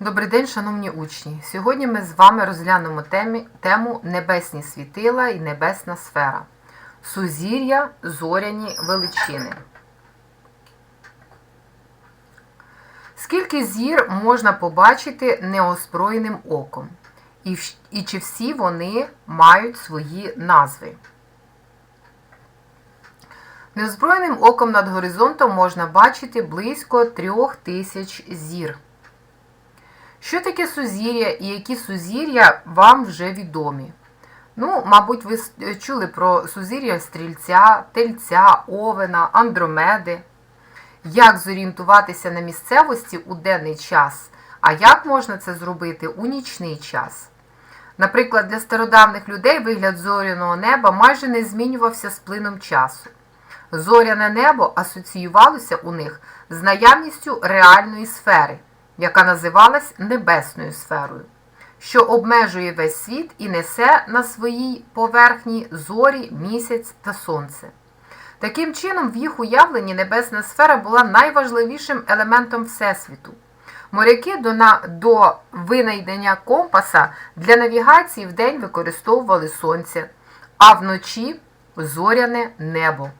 Добрий день, шановні учні! Сьогодні ми з вами розглянемо темі, тему Небесні світила і небесна сфера. Сузір'я, зоряні величини. Скільки зір можна побачити неозброєним оком? І, і чи всі вони мають свої назви? Неозброєним оком над горизонтом можна бачити близько трьох тисяч зір. Що таке сузір'я і які сузір'я вам вже відомі? Ну, мабуть, ви е, чули про сузір'я стрільця, тельця, овена, андромеди. Як зорієнтуватися на місцевості у денний час, а як можна це зробити у нічний час? Наприклад, для стародавних людей вигляд зоряного неба майже не змінювався з плином часу. Зоряне небо асоціювалося у них з наявністю реальної сфери, яка називалась небесною сферою, що обмежує весь світ і несе на своїй поверхні зорі, місяць та сонце. Таким чином, в їх уявленні небесна сфера була найважливішим елементом Всесвіту. Моряки до, на, до винайдення компаса для навігації вдень використовували сонце, а вночі зоряне небо.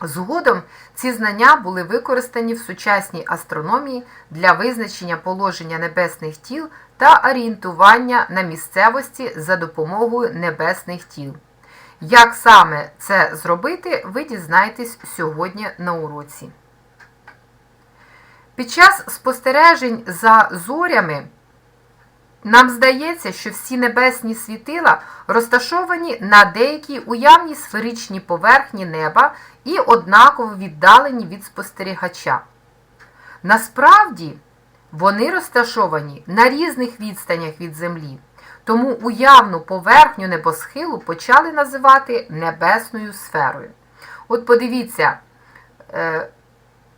Згодом ці знання були використані в сучасній астрономії для визначення положення небесних тіл та орієнтування на місцевості за допомогою небесних тіл. Як саме це зробити, ви дізнаєтесь сьогодні на уроці. Під час спостережень за зорями нам здається, що всі небесні світила розташовані на деякій уявній сферичній поверхні неба і однаково віддалені від спостерігача. Насправді, вони розташовані на різних відстанях від Землі, тому уявну поверхню небосхилу почали називати небесною сферою. От подивіться, е,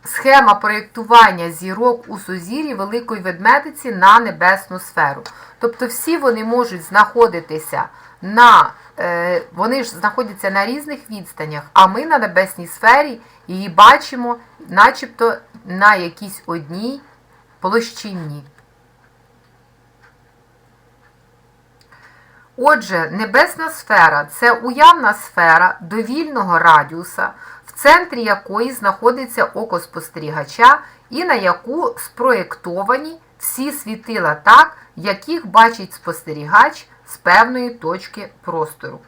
схема проєктування зірок у сузір'ї Великої Ведмедиці на небесну сферу. Тобто всі вони можуть знаходитися на е, вони ж знаходяться на різних відстанях, а ми на небесній сфері її бачимо, начебто на якійсь одній площині. Отже, небесна сфера це уявна сфера довільного радіуса, центрі якої знаходиться око спостерігача і на яку спроєктовані всі світила так, яких бачить спостерігач з певної точки простору.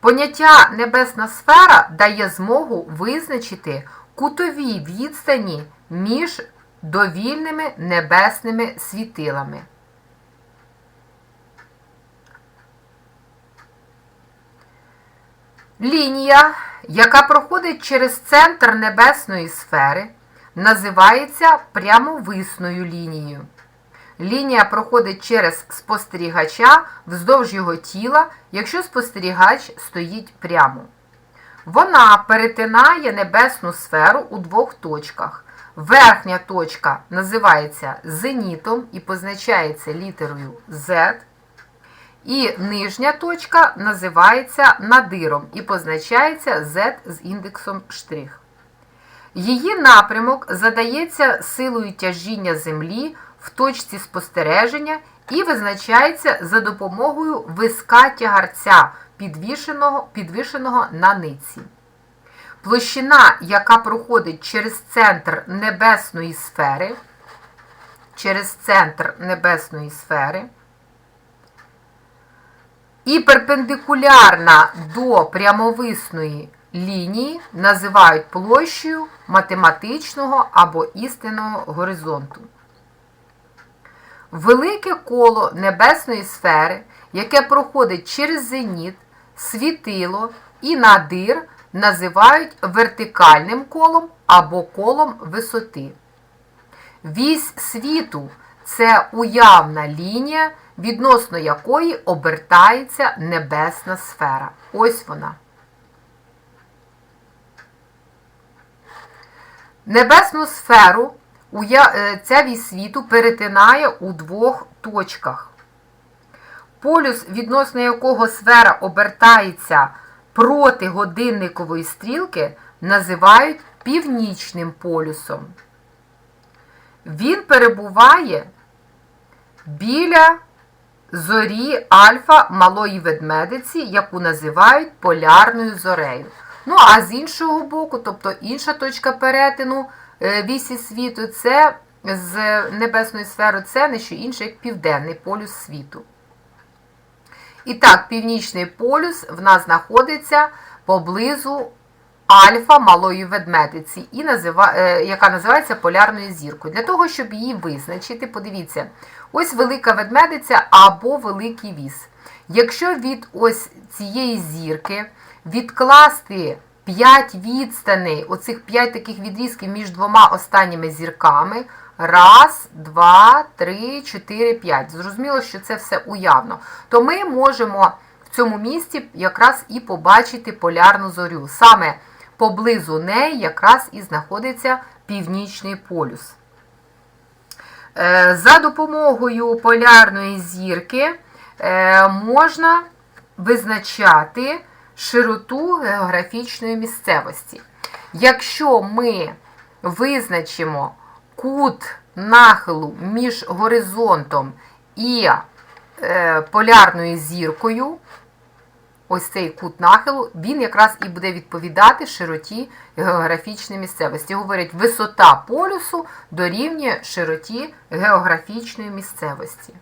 Поняття небесна сфера дає змогу визначити кутові відстані між довільними небесними світилами. Лінія, яка проходить через центр небесної сфери, називається прямовисною лінією. Лінія проходить через спостерігача вздовж його тіла, якщо спостерігач стоїть прямо. Вона перетинає небесну сферу у двох точках. Верхня точка називається зенітом і позначається літерою Z. І нижня точка називається надиром і позначається Z з індексом штрих. Її напрямок задається силою тяжіння Землі в точці спостереження і визначається за допомогою виска тягарця, підвішеного, підвішеного на ниці. Площина, яка проходить через центр небесної сфери, через центр небесної сфери, і перпендикулярна до прямовисної лінії називають площею математичного або істинного горизонту. Велике коло небесної сфери, яке проходить через зеніт, світило і надир, називають вертикальним колом або колом висоти. Вісь світу це уявна лінія, відносно якої обертається небесна сфера. Ось вона. Небесну сферу е, ця вісь світу перетинає у двох точках. Полюс, відносно якого сфера обертається проти годинникової стрілки, називають північним полюсом. Він перебуває біля зорі Альфа малої ведмедиці, яку називають полярною зорею. Ну, а з іншого боку, тобто інша точка перетину е, вісі світу, це з небесної сфери, це не що інше, як південний полюс світу. І так, північний полюс в нас знаходиться поблизу альфа малої ведмедиці, і назива, е, яка називається полярною зіркою. Для того, щоб її визначити, подивіться, ось велика ведмедиця або великий віс. Якщо від ось цієї зірки відкласти 5 відстаней, оцих 5 таких відрізків між двома останніми зірками, раз, два, три, чотири, п'ять. Зрозуміло, що це все уявно. То ми можемо в цьому місці якраз і побачити полярну зорю. Саме поблизу неї якраз і знаходиться північний полюс. Е, За допомогою полярної зірки е, можна визначати широту географічної місцевості. Якщо ми визначимо кут нахилу між горизонтом і е, полярною зіркою, ось цей кут нахилу, він якраз і буде відповідати широті географічної місцевості. Говорять, висота полюсу дорівнює широті географічної місцевості.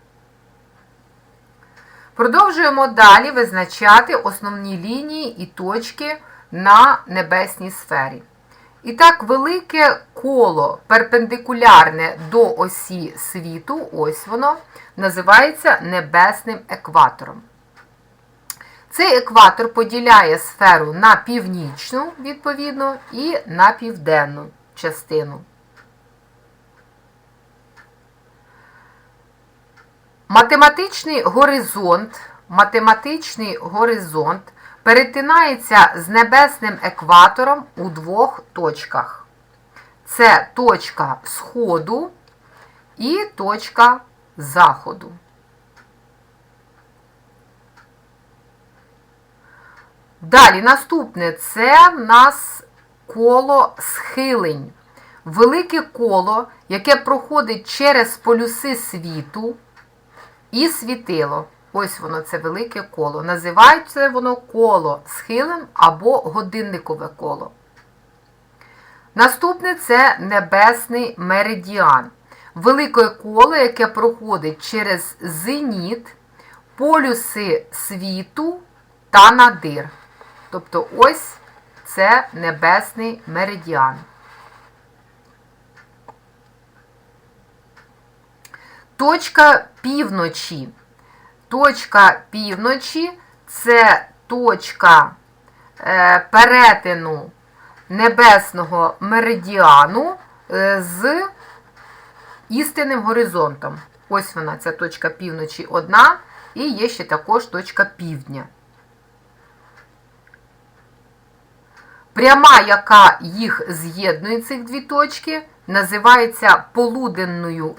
Продовжуємо далі визначати основні лінії і точки на небесній сфері. І так, велике коло перпендикулярне до осі світу, ось воно, називається небесним екватором. Цей екватор поділяє сферу на північну, відповідно, і на південну частину. Математичний горизонт, математичний горизонт перетинається з небесним екватором у двох точках. Це точка сходу і точка заходу. Далі, наступне це в нас коло схилень. Велике коло, яке проходить через полюси світу і світило. Ось воно, це велике коло. Називається воно коло схилем або годинникове коло. Наступне це небесний меридіан. Велике коло, яке проходить через зеніт, полюси світу та надир. Тобто ось це небесний меридіан. Точка півночі. Точка півночі це точка е, перетину небесного меридіану е, з істинним горизонтом. Ось вона, ця точка півночі одна, і є ще також точка півдня. Пряма, яка їх з'єднує, цих дві точки, називається полуденною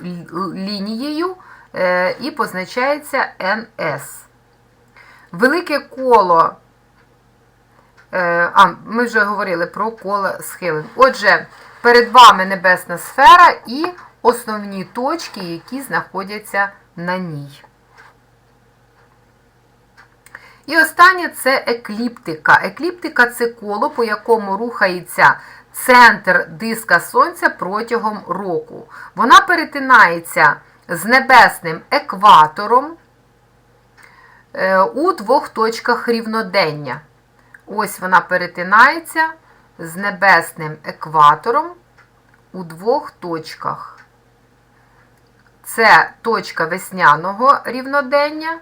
лінією е, і позначається НС. Велике коло, е, а, ми вже говорили про коло схилень. Отже, перед вами небесна сфера і основні точки, які знаходяться на ній. І останнє це екліптика. Екліптика це коло, по якому рухається центр диска Сонця протягом року. Вона перетинається з небесним екватором е, у двох точках рівнодення. Ось вона перетинається з небесним екватором у двох точках. Це точка весняного рівнодення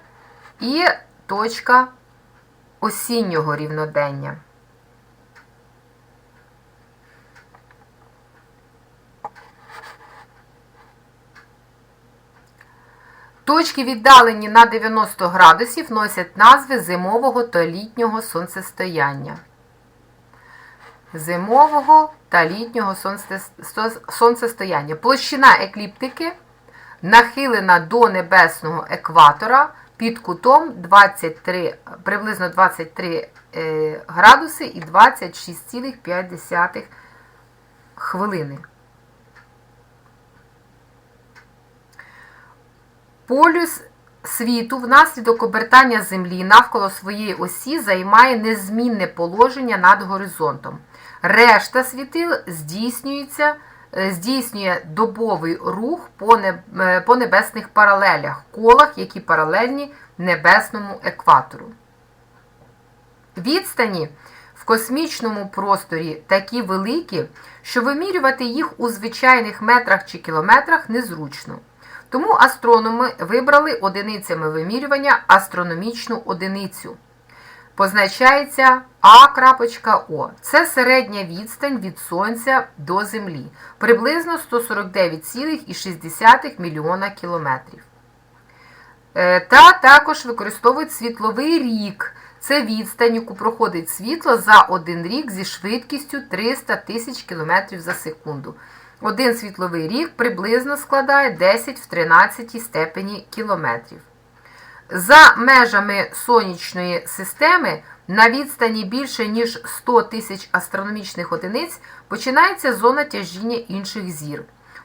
і точка осіннього рівнодення. Точки, віддалені на 90 градусів, носять назви зимового та літнього сонцестояння. Зимового та літнього сонцестояння. Площина екліптики нахилена до небесного екватора під кутом 23, приблизно 23 е, градуси і 26,5 хвилини. Полюс світу внаслідок обертання Землі навколо своєї осі займає незмінне положення над горизонтом. Решта світил здійснюється здійснює добовий рух е, по небесних паралелях, колах, які паралельні небесному екватору. Відстані в космічному просторі такі великі, що вимірювати їх у звичайних метрах чи кілометрах незручно. Тому астрономи вибрали одиницями вимірювання астрономічну одиницю. Позначається А.О. Це середня відстань від Сонця до Землі, приблизно 149,6 мільйона кілометрів. Е, Та також використовують світловий рік. Це відстань, яку проходить світло за один рік зі швидкістю 300 тисяч км за секунду. Один світловий рік приблизно складає 10 в 13 степені кілометрів. За межами сонячної системи на відстані більше ніж 100 тисяч астрономічних одиниць починається зона тяжіння інших зір.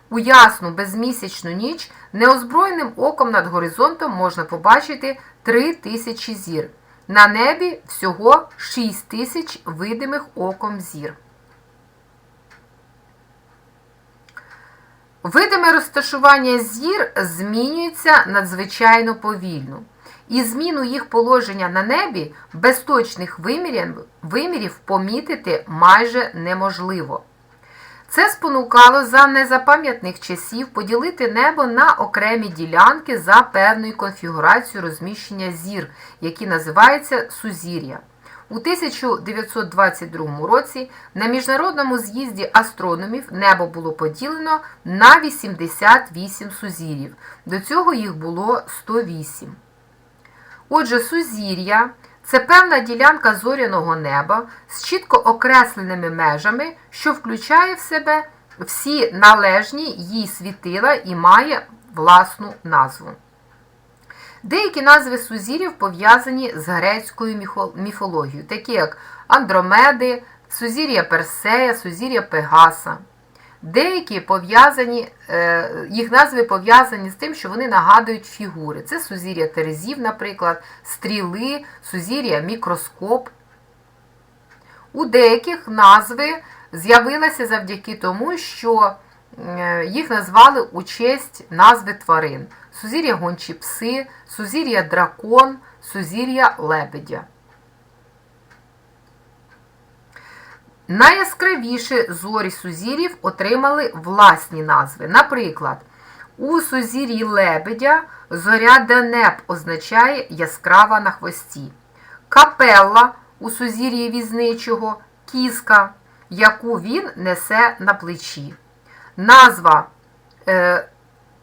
У ясну безмісячну ніч неозброєним оком над горизонтом можна побачити 3 тисячі зір. На небі всього 6 тисяч видимих оком зір. Видиме розташування зір змінюється надзвичайно повільно, і зміну їх положення на небі без точних вимірів, вимірів помітити майже неможливо. Це спонукало за незапам'ятних часів поділити небо на окремі ділянки за певною конфігурацією розміщення зір, які називаються сузір'я. У 1922 році на міжнародному з'їзді астрономів небо було поділено на 88 сузір'їв. До цього їх було 108. Отже, сузір'я це певна ділянка зоряного неба з чітко окресленими межами, що включає в себе всі належні їй світила і має власну назву. Деякі назви сузір'їв пов'язані з грецькою міфологією, такі як Андромеди, сузір'я Персея, сузір'я Пегаса. Деякі пов'язані, е, їх назви пов'язані з тим, що вони нагадують фігури. Це сузір'я Терезів, наприклад, стріли, сузір'я мікроскоп. У деяких назви з'явилися завдяки тому, що е, їх назвали у честь назви тварин. Сузір'я гончі пси, сузір'я дракон, сузір'я лебедя. Найяскравіші зорі сузір'їв отримали власні назви. Наприклад, у сузір'ї лебедя зоря Денеп означає яскрава на хвості. Капелла у сузір'ї візничого кіска, яку він несе на плечі. Назва е,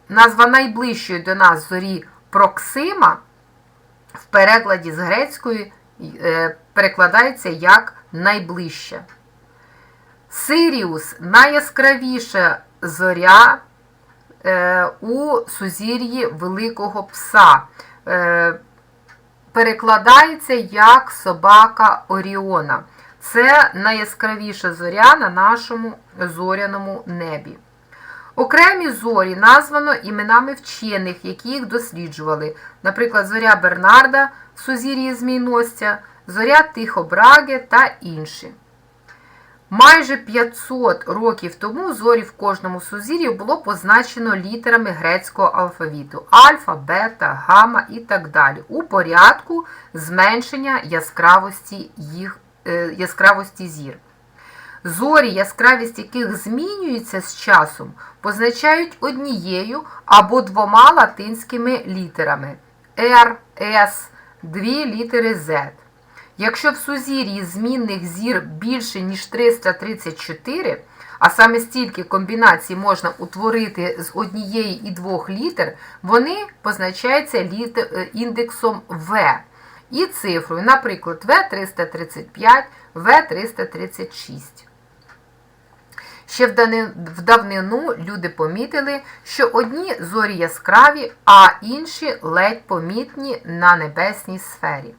назва найближчої до нас зорі Проксима в перекладі з грецької е, перекладається як найближча. Сиріус найяскравіша зоря е, у сузір'ї Великого Пса. Е, перекладається як собака Оріона. Це найяскравіша зоря на нашому зоряному небі. Окремі зорі названо іменами вчених, які їх досліджували. Наприклад, зоря Бернарда в сузір'ї Змійностя, зоря Тихобраги та інші. Майже 500 років тому зорі в кожному сузір'ї було позначено літерами грецького алфавіту альфа, бета, гамма і так далі, у порядку зменшення яскравості, їх, е, яскравості зір. Зорі, яскравість яких змінюється з часом, позначають однією або двома латинськими літерами R, S, дві літери Z. Якщо в сузір'ї змінних зір більше, ніж 334, а саме стільки комбінацій можна утворити з однієї і двох літер, вони позначаються індексом В і цифрою, наприклад, В335, В336. Ще в давнину люди помітили, що одні зорі яскраві, а інші ледь помітні на небесній сфері.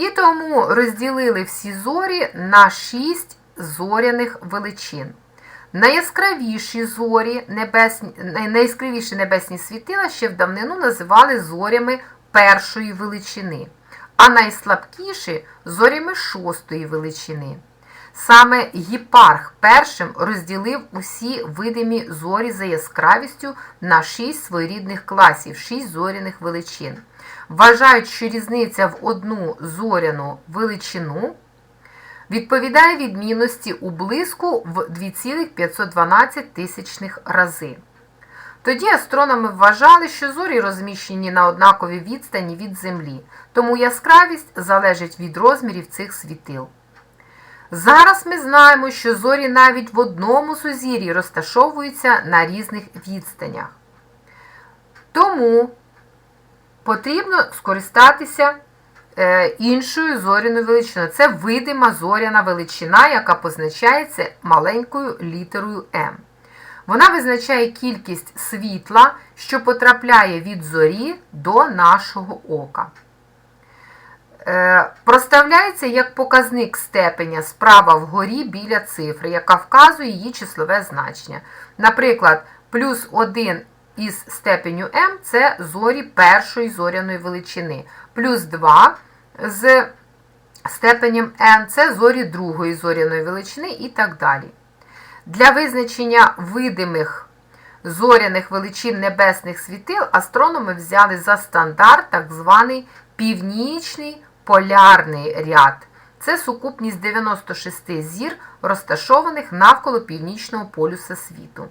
І тому розділили всі зорі на шість зоряних величин. Найяскравіші зорі, небесні, найяскравіші небесні світила ще в давнину називали зорями першої величини, а найслабкіші зорями шостої величини. Саме Гіпарх першим розділив усі видимі зорі за яскравістю на шість своєрідних класів, шість зоряних величин. Вважають, що різниця в одну зоряну величину відповідає відмінності у блиску в 2,512 тисячних рази. Тоді астрономи вважали, що зорі розміщені на однаковій відстані від Землі, тому яскравість залежить від розмірів цих світил. Зараз ми знаємо, що зорі навіть в одному сузір'ї розташовуються на різних відстанях. Тому потрібно скористатися е, іншою зоряною величиною. Це видима зоряна величина, яка позначається маленькою літерою М. Вона визначає кількість світла, що потрапляє від зорі до нашого ока. Е, Проставляється як показник степеня справа вгорі біля цифри, яка вказує її числове значення. Наприклад, плюс 1 із степеню m це зорі першої зоряної величини, плюс 2 з степенем n це зорі другої зоряної величини і так далі. Для визначення видимих зоряних величин небесних світил астрономи взяли за стандарт так званий північний полярний ряд. Це сукупність 96 зір, розташованих навколо північного полюса світу.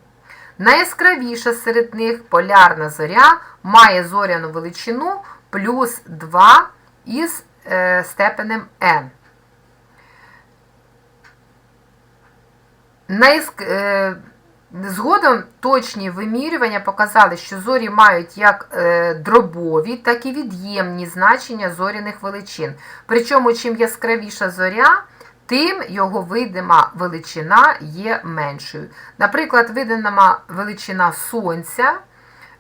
Найяскравіша серед них полярна зоря має зоряну величину плюс 2 із е, степенем n. Е, Згодом точні вимірювання показали, що зорі мають як е, дробові, так і від'ємні значення зоряних величин. Причому, чим яскравіша зоря, тим його видима величина є меншою. Наприклад, видима величина Сонця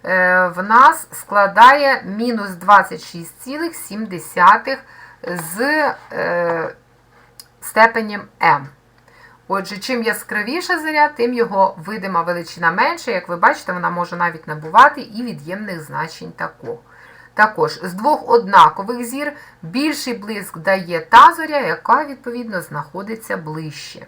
е, в нас складає мінус 26,7 з е, степенем М. Отже, чим яскравіша зоря, тим його видима величина менша. Як ви бачите, вона може навіть набувати і від'ємних значень такого. Також з двох однакових зір більший блиск дає та зоря, яка, відповідно, знаходиться ближче.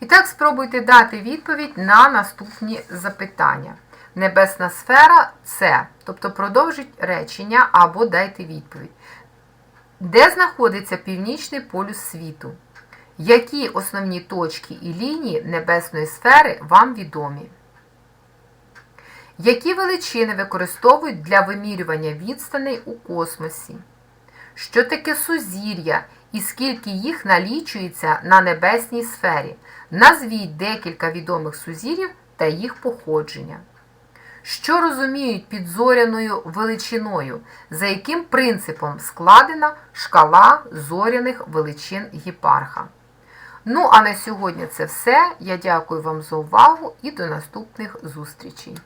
І так, спробуйте дати відповідь на наступні запитання. Небесна сфера це, тобто продовжіть речення або дайте відповідь. Де знаходиться північний полюс світу? Які основні точки і лінії небесної сфери вам відомі? Які величини використовують для вимірювання відстаней у космосі? Що таке сузір'я і скільки їх налічується на небесній сфері? Назвіть декілька відомих сузір'їв та їх походження. Що розуміють під зоряною величиною, за яким принципом складена шкала зоряних величин гіпарха? Ну, а на сьогодні це все. Я дякую вам за увагу і до наступних зустрічей.